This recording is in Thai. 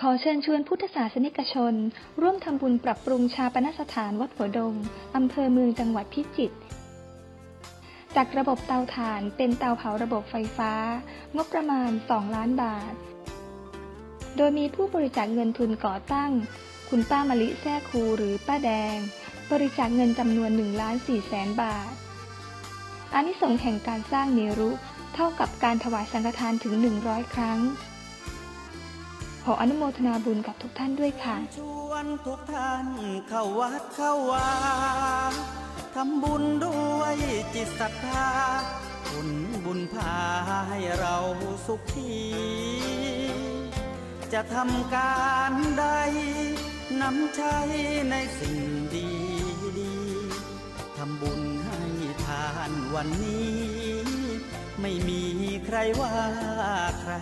ขอเชิญชวนพุทธศาสนิกชน ร่วมทำบุญปรับปรุงชาปนสถานวัดหัวดง อำเภอเมืองจังหวัดพิจิตร จากระบบเตาถ่านเป็นเตาเผาระบบไฟฟ้า งบประมาณ 2 ล้านบาท โดยมีผู้บริจาคเงินทุนก่อตั้ง คุณป้ามะลิแท้ครูหรือป้าแดง บริจาคเงินจำนวน1ล้าน4แสนบาทอานิสงส์แห่งการสร้างเนรุเท่ากับการถวายสังฆทานถึง 100 ครั้ง ขออนุโมทนาบุญกับทุกท่านด้วยค่ะ ชวนทุกท่านเข้าวัดเข้าวาทำบุญด้วยจิตศรัทธาผลบุญพาให้เราสุขีจะทำการใดนำใช้ในสิ่งดีดีทำบุญให้ทานวันนี้ ไม่มีใครว่าใคร